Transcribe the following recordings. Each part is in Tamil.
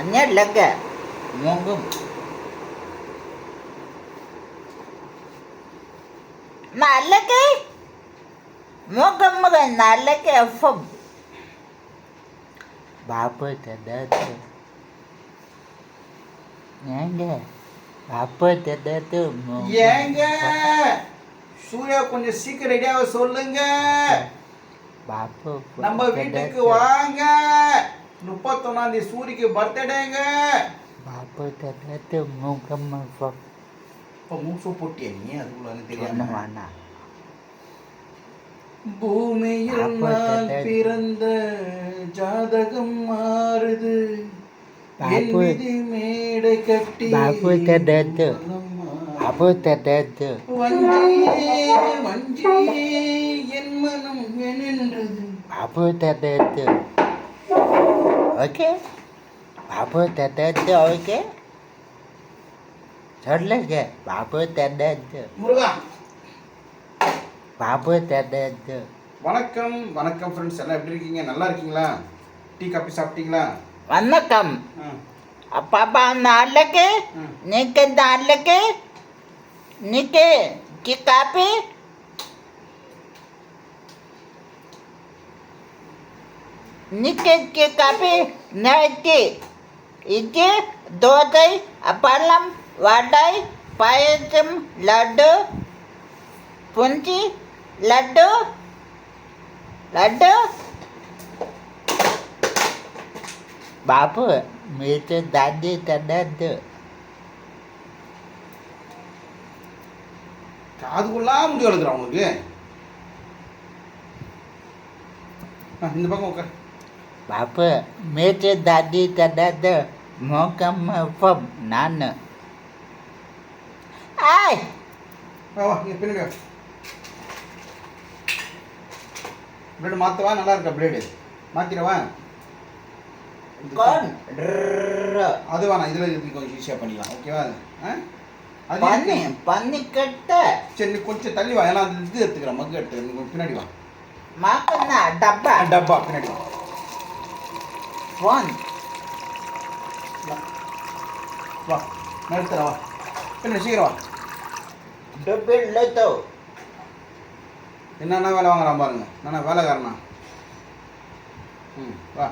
அண்ணல்லங்க மூங்கும். நல்லக்கு? மூக்கம் நல்லக்கு எஃப்எம். பாப்பு தந்தாத்து ஏங்க? பாப்பு தந்தாத்து ஏங்க? சூர்யா கொஞ்சம் சீக்கிரம் ரெடியாக சொல்லுங்க. பாப்பு நம்ம வீட்டுக்கு வாங்க. சூரிக்கு பர்த்டேங்க பாப்பு தந்தாத்து மூக்கம் எஃப்எம் இப்போ மூசு போட்டியா நீ? அதுக்குள்ள தெரியாம. பூமியில் நான். பிறந்த ஜாதகம் மாறுது. மேடை கட்டி வஞ்சியே என் மனம் வெனின்றது ஓகே બાપુ તને ஓகே ઓકે? சொல்லு கே பாபு தந்தை முருகா. பாபு தந்தை வணக்கம் வணக்கம் ஃப்ரெண்ட்ஸ் எல்லாம் எப்படி இருக்கீங்க? நல்லா இருக்கீங்களா? டீ காஃபி சாப்பிட்டீங்களா? வணக்கம். பாப்பா நாளைக்கு நீக்கு நாளைக்கு நீக்கு டீ காஃபி కాపీ నీకే కి కాపీ నాకి ఇది దోదై అప్పలం వడై పాయసం లడ్డు పుంచి లడ్డు లడ్డు బాబు మీరు దాన్ని తినద్దు காதுக்குள்ளாம் முடி வளர்க்குறா உங்களுக்கு ஆ, இந்த பக்கம் உட்கார் બાપ મેં તે દાદી દાદા દ મોકમ ફબ નાન આય பிளேடு மாற்றவா நல்லா இருக்கா பிளேடு மாற்றிடவா அது வேணாம் இதில் இருக்கு கொஞ்சம் ஈஸியாக பண்ணிக்கலாம் ஓகேவா அது பண்ணி பண்ணி கட்ட சரி கொஞ்சம் தள்ளி வா ஏன்னா இது எடுத்துக்கிறேன் மக்கு எடுத்துக்கிறேன் பின்னாடி வா மாப்பண்ணா டப்பா டப்பா பின்னாடி வா வான் வா நடத்துற வா இல்லை சீக்கிரம் வா டெபிட் லேத்தோ என்னென்ன வேலை வாங்குறான் பாருங்க. நான் வேலைக்காரனா? ம் வா.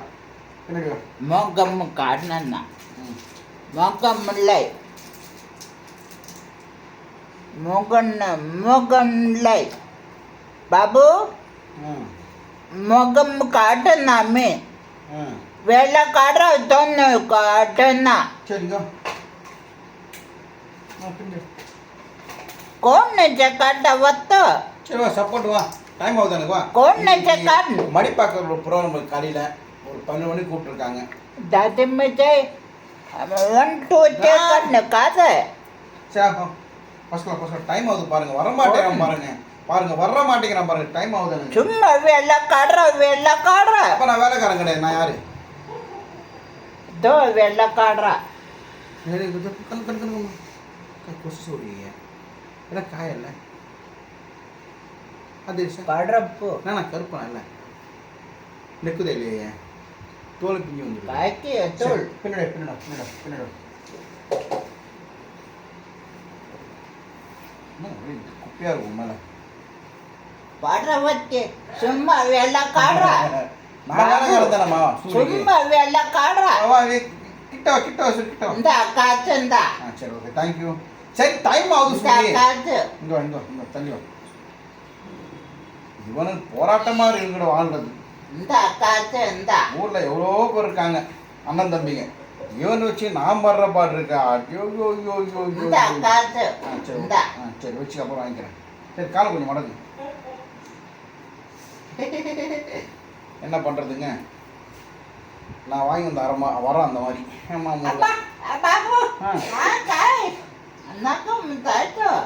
என்னடி மோகம் காரணம் தான் மோகம் இல்லை. மோகன் மோகன் இல்லை. பாபு மோகம் காட்டணாமே ம். വെള്ളക്കാട ഇതൊന്ന് കാട്ടുന്ന. કોણ છે કાટા વત્ત ચલો சப்போர்ட் வா டைம் ஆகுது எனக்கு வா કોણ છે કાટ மணிப்பாக்கம் ஒரு ப்ரோக்ராம் காலையில் ஒரு பன்னெண்டு மணி கூப்பிட்டுருக்காங்க தாதிமே છે ஒன் டூ த்ரீ கண்ணு காது சரி பசங்க டைம் ஆகுது பாருங்க வர மாட்டேங்கிறான் பாருங்க பாருங்க வர மாட்டேங்கிறான் பாருங்க டைம் ஆகுது சும்மா வேலை காடுற வேலை காடுற அப்போ நான் வேலைக்காரன் கிடையாது நான் யாரு दो वेला काट रहा अरे उधर कन कन कन का कोशिश हो रही है अरे काय ಅಲ್ಲ ಅದೇ ಕಾಡ್ರಪ್ಪು ನಾನು ಕರ್ಪಣ ಅಲ್ಲ ನೆಕ್ಕುದೇ ಇಲ್ಲ ತೋಳು ಪಿಂಗಿ ಒಂದು ಕಾಯ್ಕೆ ತೋಳು ಪಿನ್ನಡ ಪಿನ್ನಡ ಪಿನ್ನಡ ಪಿನ್ನಡ ಕುಪ್ಪಿಯಾರು ಮಲ ಪಾಡ್ರ ಮತ್ತೆ ಸುಮ್ಮ ಅವೆಲ್ಲ ಕಾಡ್ರ சும்மா எல்லாம் காடுறா. கிட்ட கிட்ட கிட்ட இந்த காய்ச்சு இந்த. சரி ஓகே தேங்க்யூ சரி டைம் ஆகுது காய்ச்சு. இங்கே இங்கே இங்கே தள்ளி இவனுக்கு போராட்டமாக இருக்கணும் வாழ்றது. இந்த காய்ச்சு இந்த. ஊரில் எவ்வளோ பேர் இருக்காங்க அண்ணன் தம்பிங்க. இவன் வச்சு நான் படுற பாடு இருக்கா? ஐயோ யோ யோ யோ யோ சரி சரி வச்சு அப்புறம் வாங்கிக்கிறேன். சரி காலை கொஞ்சம் மடங்கு என்ன பண்ணுறதுங்க நான் வாங்கி வந்த அரை வரோம் அந்த மாதிரி.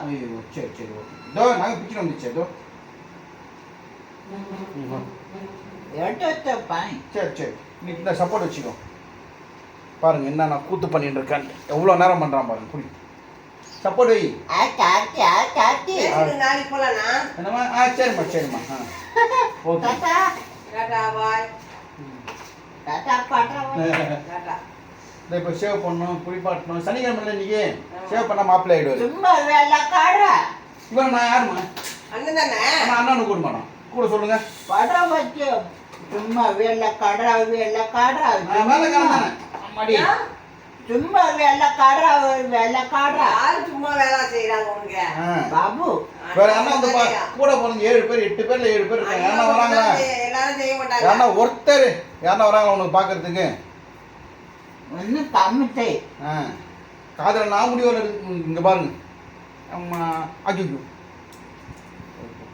ஐயோ சரி சரி ஓகே. நாங்கள் பிடிச்சிட்டு வந்துச்சு இதோ. சரி சரி. நீ இந்த சப்போர்ட் வச்சுக்கோ. பாருங்க என்ன நான் கூத்து பண்ணிட்டு இருக்கேன். எவ்வளோ நேரம் பண்ணுறான் பாருங்க புரியும் சப்போர்ட் வை. என்னம்மா? ஆ சரிம்மா சரிம்மா. ஆ. Okay. Tata bye tata tata. இந்த இப்போ சேவ் பண்ணணும் குளிப்பாட்டணும் சனிக்கிழமை இன்னைக்கு சேவ் பண்ண மாப்பிள்ளை சும்மா வேலை காடுற இவன் யாருமா அண்ணன் தானே? கூட மாட்டான் கூட சொல்லுங்க. படம் வச்சு சும்மா வேலை காடுறா வேலை காடுறா வேலை காடுறா அம்மாடி சும்மா வேலைக்கார வேலைக்கார யாரு சும்மா வேலை செய்யறாங்க ஆ. பாபு. வேற அண்ணா வந்து பா- கூட பிறந்த ஏழு பேர் எட்டு பேர்ல ஏழு பேர் இருக்காங்க. யாரா வராங்களா எல்லாரும் செய்ய மாட்டாங்க. யாரா ஒருத்தர் யாரா வராங்களா உனக்கு பார்க்கறதுக்கு ஒன்றும் கம்மிட்டே ஆ. காதில் நான் முடிவில் இருக்கு இங்கே பாருங்க. அம்மா அஜிஜு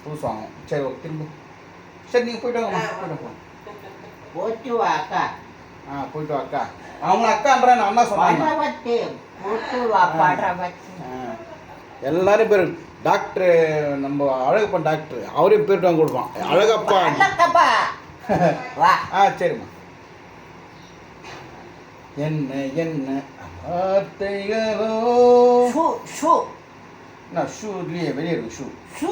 புதுசு வாங்கும் சரி ஓகே திரும்ப. சரி நீங்கள் போயிட்டு வாங்க போயிட்டு போச்சு அக்கா. ஆ போயிட்டு அக்கா. அவங்க அக்கான்றேன் நான் அண்ணா சொன்னாங்க. எல்லாரும் பேர் டாக்டர் நம்ம அழகப்பன் டாக்டர் அவரையும் பேர்ட்டு வாங்க கொடுப்பான். அழகப்பா. ஆ சரிம்மா. என்ன என்ன வார்த்தைகளோ. Shoe shoe. நான் ஷூ இல்லையே வெளியே இருக்கு ஷூ. ஷூ.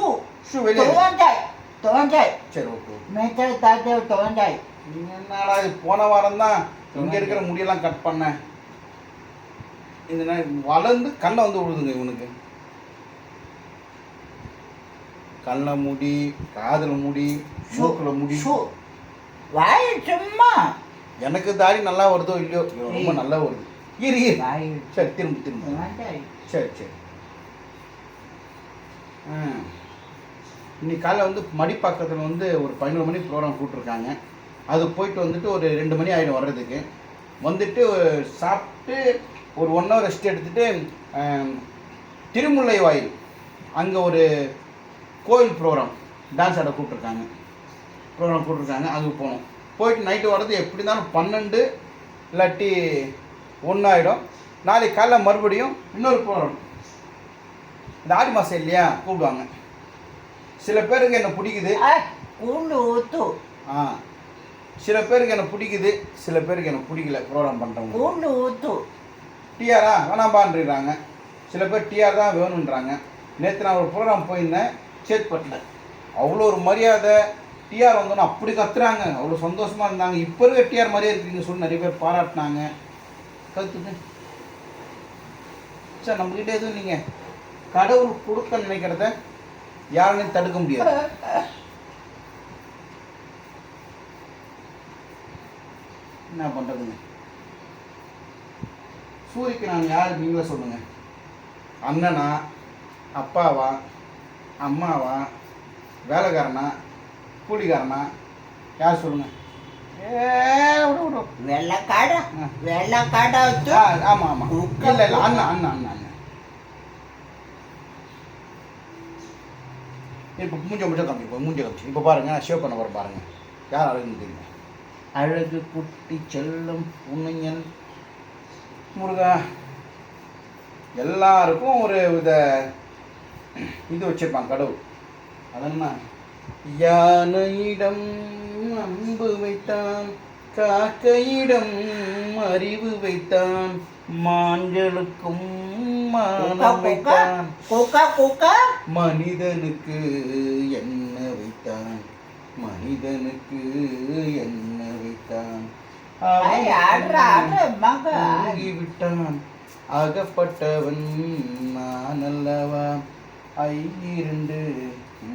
ஷூ வெளியே. தோண்டாய் தோண்டாய் சரி ஓகே மேட்டர் தாத்தேவ் தோண்டாய் நீங்க என்னடா இது? போன வாரம் தான் இங்க இருக்கிற முடியெல்லாம் கட் பண்ணேன் இந்த வளர்ந்து கண்ணை வந்து விழுதுங்க இவனுக்கு. கண்ணில் முடி காதுல முடி மூக்குல முடி. வாய் சும்மா. எனக்கு தாடி நல்லா வருதோ இல்லையோ? ரொம்ப நல்லா வருது. இரு சரி திரும்ப திரும்ப. சரி சரி. ஆ. இன்னைக்கு காலைல வந்து மடிப்பாக்கத்தில் வந்து ஒரு பதினோரு மணி ப்ரோக்ராம் கூப்பிட்ருக்காங்க அது போயிட்டு வந்துட்டு ஒரு ரெண்டு மணி ஆகிடும் வர்றதுக்கு. வந்துட்டு சாப்பிட்டு ஒரு ஒன் ஹவர் ரெஸ்ட் எடுத்துட்டு ஆம், திருமுல்லை வாயில். அங்கே ஒரு கோயில் ப்ரோக்ராம் டான்ஸ் ஆட கூப்பிட்ருக்காங்க ப்ரோக்ராம் கூப்பிட்ருக்காங்க அதுக்கு போகணும் போயிட்டு நைட்டு வர்றது எப்படி இருந்தாலும் பன்னெண்டு இல்லாட்டி ஒன்றாயிடும் நாளைக்கு காலைல மறுபடியும் இன்னொரு ப்ரோக்ராம் இந்த ஆடி மாதம் இல்லையா? கூப்பிடுவாங்க. சில பேருக்கு என்ன பிடிக்குது? ஆ. சில பேருக்கு என்ன பிடிக்குது சில பேருக்கு எனக்கு பிடிக்கல ப்ரோக்ராம் பண்ணுறவங்க கூண்டு ஊத்து டிஆரா வேணாம்பான்றாங்க. சில பேர் டிஆர் தான் வேணுன்றாங்க. நேற்று நான் ஒரு ப்ரோக்ராம் போயிருந்தேன் சேத்பட்டில். அவ்வளோ ஒரு மரியாதை. டிஆர் வந்தோன்னு அப்படி கத்துறாங்க. அவ்வளோ சந்தோஷமாக இருந்தாங்க. இப்போ இருக்க டிஆர் மாதிரியே இருக்கீங்கன்னு சொல்லி நிறைய பேர் பாராட்டினாங்க. கற்றுட்டு சார் நம்மக்கிட்ட எதுவும் இல்லைங்க. கடவுள் கொடுக்க நினைக்கிறத யாராலையும் தடுக்க முடியாது. என்ன பண்ணுறதுங்க சூரிக்கு நான் யார்? நீங்களே சொல்லுங்க. அண்ணனா அப்பாவா அம்மாவா வேலைக்காரனா கூலிக்காரனா? யார் சொல்லுங்க? ஏ விடு விடு. வெள்ளக்காடா. வெள்ளக்காடா வச்சு. ஆமாம் ஆமாம் இல்லை இல்லை அண்ணா அண்ணா அண்ணா அண்ணா. இப்போ மூஞ்ச காமி இப்போ மூஞ்ச காமிச்சு. இப்போ பாருங்க நான் ஷேவ் பண்ண வர பாருங்க. யார் அழகுன்னு தெரியும்? அழகு குட்டி செல்லம் புண்ணியன். முருகா எல்லாருக்கும் ஒரு வித இது வச்சிருப்பான் கடவுள். அது என்ன யானையிடம் அன்பு வைத்தான் காக்கையிடம் அறிவு வைத்தான் மான்களுக்கும் மானம் வைத்தான். மனிதனுக்கு என்ன வைத்தான்? மனிதனுக்கு என்ன வைத்தான்? விட்டான் அகப்பட்டவன் நான் அல்லவா? ஐயிரண்டு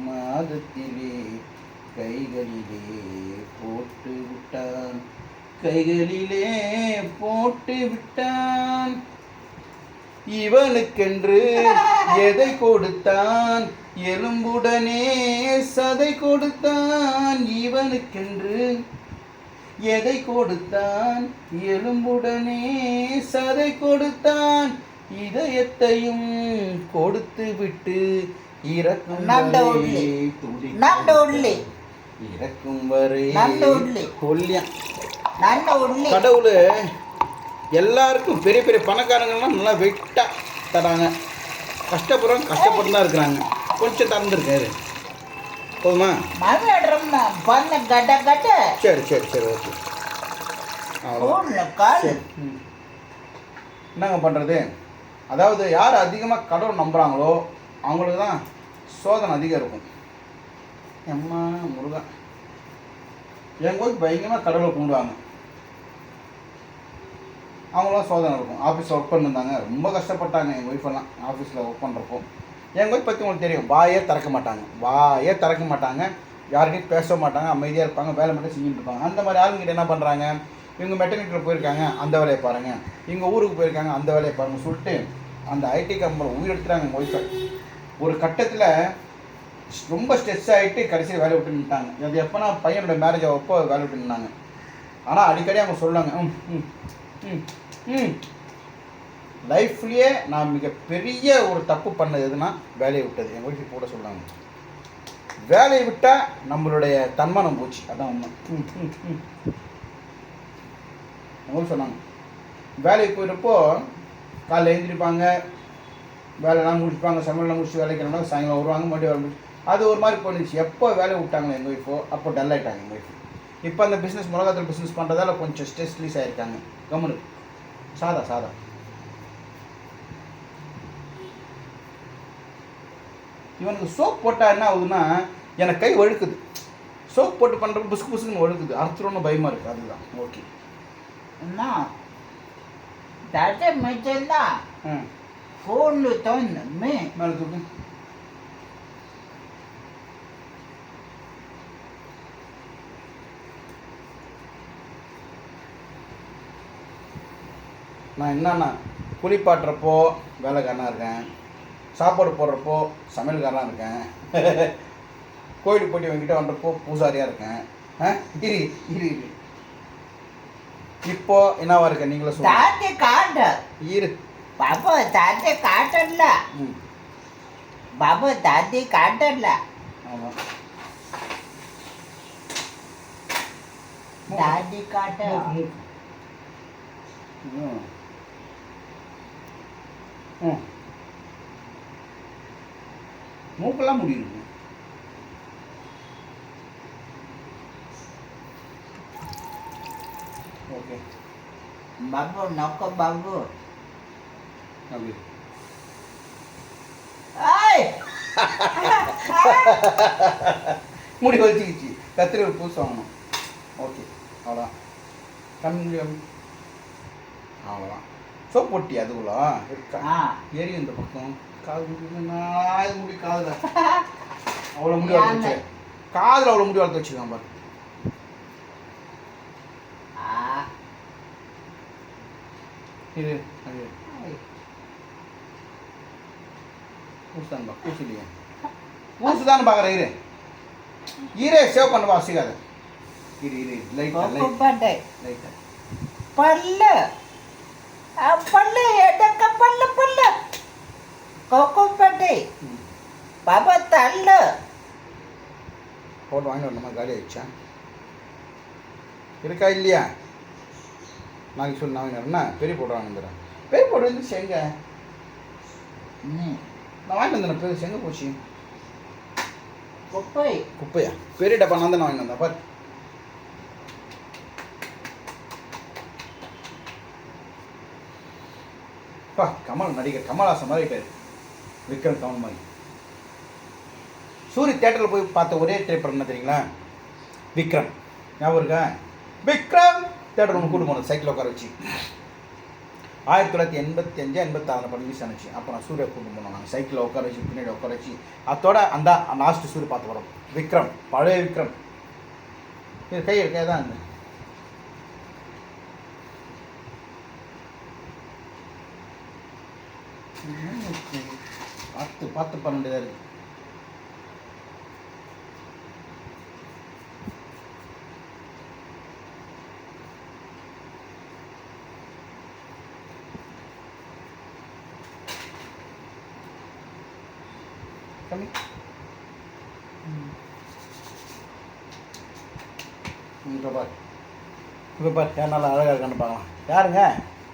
மாதத்திலே கைகளிலே போட்டு விட்டான் கைகளிலே போட்டு விட்டான் இவனுக்கென்று எதை கொடுத்தான்? எலும்புடனே சதை கொடுத்தான் இவனுக்கென்று. எதை கொடுத்தான்? எலும்புடனே சதை கொடுத்தான். இதயத்தையும் கொடுத்து விட்டு இறக்கும். இறக்கும் வரை கடவுள் எல்லாருக்கும் பெரிய பெரிய பணக்காரங்கள்லாம் நல்லா வெட்டா தராங்க. கஷ்டப்படுறவங்க கஷ்டப்பட்டு தான் இருக்கிறாங்க. கொஞ்சம் திறந்துருக்காரு போதுமா? மகடம் பண்ண கட்ட கட்ட சரி சரி சரி ஓகே. என்னங்க பண்ணுறது அதாவது யார் அதிகமாக கடவுள் நம்புகிறாங்களோ அவங்களுக்கு தான் சோதனை அதிகம் இருக்கும். எம்மா முருகா. என் கோயில் பயங்கரமாக கடவுளை கும்பிடுவாங்க. அவங்களாம் சோதனை இருக்கும். ஆஃபீஸில் ஒர்க் பண்ணிருந்தாங்க. ரொம்ப கஷ்டப்பட்டாங்க எங்கள் ஒய்ஃபெல்லாம் ஆஃபீஸில் ஒர்க் பண்ணுறப்போ எங்கள் ஒய்ஃப் பற்றி உங்களுக்கு தெரியும். வாயே திறக்க மாட்டாங்க. வாயே திறக்க மாட்டாங்க. யார்கிட்டையும் பேச மாட்டாங்க. அமைதியாக இருப்பாங்க. வேலை மட்டும் செஞ்சுட்டு இருப்பாங்க. அந்த மாதிரி ஆளுங்கிட்ட என்ன பண்ணுறாங்க இவங்க மெட்டர்னிட்டியில் போயிருக்காங்க. அந்த வேலையை பாருங்கள் இவங்க ஊருக்கு போயிருக்காங்க. அந்த வேலையை பாருங்கள் சொல்லிட்டு அந்த ஐடி கம்பெனியில் உயிர் எடுத்துட்டாங்க எங்கள் ஒய்ஃபை ஒரு கட்டத்தில் ரொம்ப ஸ்ட்ரெஸ் ஆகிட்டு கடைசியில் வேலை விட்டு நின்ட்டாங்க அது எப்போனா பையனோட மேரேஜ் அப்போ வேலை விட்டு நின்னாங்க. ஆனால் அடிக்கடி அவங்க சொல்லுவாங்க ம் ம் ம் ம் லைஃப்லேயே நான் மிகப்பெரிய ஒரு தப்பு பண்ணது எதுனா வேலையை விட்டது. என் ஒய்ஃபு கூட சொல்கிறாங்க வேலையை விட்டால் நம்மளுடைய தன்மானம் போச்சு. அதான் உண்மை. அவங்க சொன்னாங்க. வேலைக்கு போயிட்டப்போ காலைல எழுந்திரிப்பாங்க வேலைலாம் முடிச்சுப்பாங்க சமையலாம் முடிச்சு வேலைக்கு கிளம்புனா சாயங்காலம் வருவாங்க மறுபடியும் வர முடிச்சு. அது ஒரு மாதிரி போயிடுச்சு. எப்போ வேலையை விட்டாங்களே எங்கள் ஒய்ஃபோ அப்போ டல் ஆகிட்டாங்க எங்கள் ஒய்ஃபு இப்போ அந்த பிஸ்னஸ் மிளகாத்தூள் பிஸ்னஸ் பண்ணுறதால கொஞ்சம் ஸ்ட்ரெஸ் ரிலீஸ் ஆகிருக்காங்க கம்முனு. சாதா சாதா. இவனுக்கு சோப் போட்டால் என்ன ஆகுதுன்னா எனக்கு கை வழுக்குது. சோப் போட்டு பண்ணுறப்ப புசுக்கு புசுக்குன்னு வழுக்குது. அறுத்துறோன்னு பயமாக இருக்குது அதுதான். ஓகே. என்ன தட்டை மிச்சம்தான் ம் ஃபோனில் தோணு மே மேலே தூக்கு. நான் என்னன்னா குளிப்பாட்டுறப்போ வேலைக்காரனாக இருக்கேன். சாப்பாடு போடுறப்போ சமையல்காரனாக இருக்கேன். கோயிலுக்கு போயிட்டு என்கிட்ட வந்தப்போ பூசாரியாக இருக்கேன். இரு இரு இரு. இப்போ என்னவா இருக்க? நீங்களே சொல்லுங்க. காட்டு இரு. பாபா தாத்தி காட்டல. பாபா தாத்தி காட்டல. ஆமாம் தாத்தி காட்ட. ம். ம். மூக்கெல்லாம் முடியுது. ஓகே. பாபு நோக்க பாபு அப்படி ஏய்! முடி வலிச்சிக்கிச்சு. கத்திரி ஒரு பூசு வாங்கணும் ஓகே. அவ்வளோதான். கம்மி அவ்வளோதான். சோப் போட்டி அதுக்குள்ள? இருக்கா ஆ. ஏறி இந்த பக்கம். காது முடி நான் முடி காதில்? அவ்வளோ முடி வளர்த்து வச்சு. காதில் அவ்வளோ முடி வளர்த்து வச்சுருக்கான் பாரு. இது அது பூசுதான் பா பூசுலையே பூசுதான் பார்க்குறேன் இரு. ஈரே சேவ் பண்ண வாசிக்காத இரு இரு லைட்டாக லைட் கோப்பட்டை லைட்டாக பல்லு. ಆ, கொக்குப்பட்டி பபத்தல்ல போட்டு வாங்கி வரணுமா காலி ஆயிடுச்சா? இருக்கா இல்லையா? நாளைக்கு சொல்லி நான் வாங்கி வரேன்னா பெரிய போட்டு வாங்கிடுறேன் பெரிய போட்டு வந்து செங்க. நான் வாங்கி வந்தேன் பெரிய செங்க போச்சு. குப்பை. குப்பையா? பெரிய டப்பா நான் தான் வாங்கி வந்தேன் பாரு. பா கமல் நடிகர் கமல்ஹாசன் மாதிரி பேர். விக்ரம் கமல் சூரிய தேட்டரில் போய் பார்த்த ஒரே திரைப்படம் என்ன தெரியுங்களா? விக்ரம். ஞாபகம் இருக்கா? விக்ரம்! தேட்டர் ஒன்று கூட்டு போனோம் சைக்கிள் உட்கார வச்சு. ஆயிரத்தி தொள்ளாயிரத்தி எண்பத்தி அஞ்சு எண்பத்தாறு படம் ரிலீஸ் ஆனிச்சு. அப்புறம் நான் சூர்யா கூட்டு போனோம். நாங்கள் சைக்கிளில் உட்கார வச்சு பின்னாடி உட்கார வச்சு அதோட அந்த லாஸ்ட் சூரிய பார்த்து படம். விக்ரம் பழைய விக்ரம். இது கை இருக்கே? தான் இந்த பத்து பத்து பன்னெண்டு தான் இருக்குது கம்மி. நல்லா அழகாக இருக்கான்னு பார்க்கலாம். யாருங்க?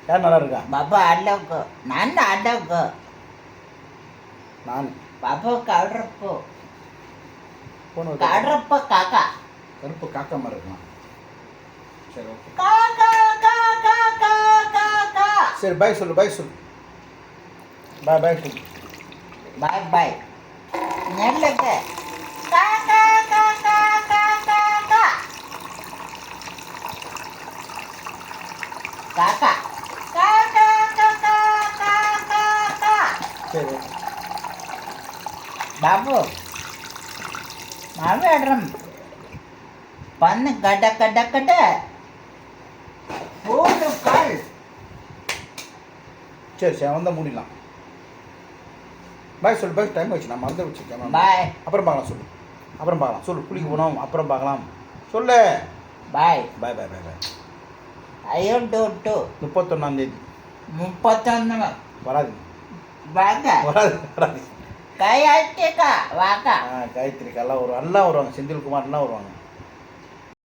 யார் நல்லா இருக்கா? பாப்பா அண்ணாவுக்கு நான் அண்ணாவுக்கு ನಾನು ಬಾಬು ಕಾಡ್ರಪ್ಪು ಫೋನ್ ಕಾಡ್ರಪ್ಪ ಕಾಕ கருப்பு காக்கா மாதிரி இருக்குமா சரி ஓகே கா கா கா கா கா கா கா சரி பாய் சொல்லு பாய் சொல்லு பாய் பாய் சொல்லு பாய் பாய் நெல்ல கா கா கா காக்கா சரி బాబు మాట్లాడరం పన్ను గడ్డ గడ్డ గడ్డ ఫోన్ కాల్ சரி சரி வந்தால் மூடிடலாம் பாய் சொல்லு பாய் டைம் ஆச்சு நான் மறந்து வச்சுருக்கேன் బాయ్ அப்புறம் பார்க்கலாம் சொல்லு அப்புறம் பார்க்கலாம் சொல்லு குளிக்க போனோம் அப்புறம் பார்க்கலாம் சொல்லு బాయ్ பாய் பாய் பாய் பாய் అయ్యో టు టు முப்பத்தொன்னாந்தேதி ముప్పతొన్న வராது బాగా வராது வராது காயாத்திக்கா வாக்கா. ஆ காயத்ரிக்கா எல்லாம் வருவாங்க. அண்ணா வருவாங்க செந்தில்குமார் எல்லாம் வருவாங்க.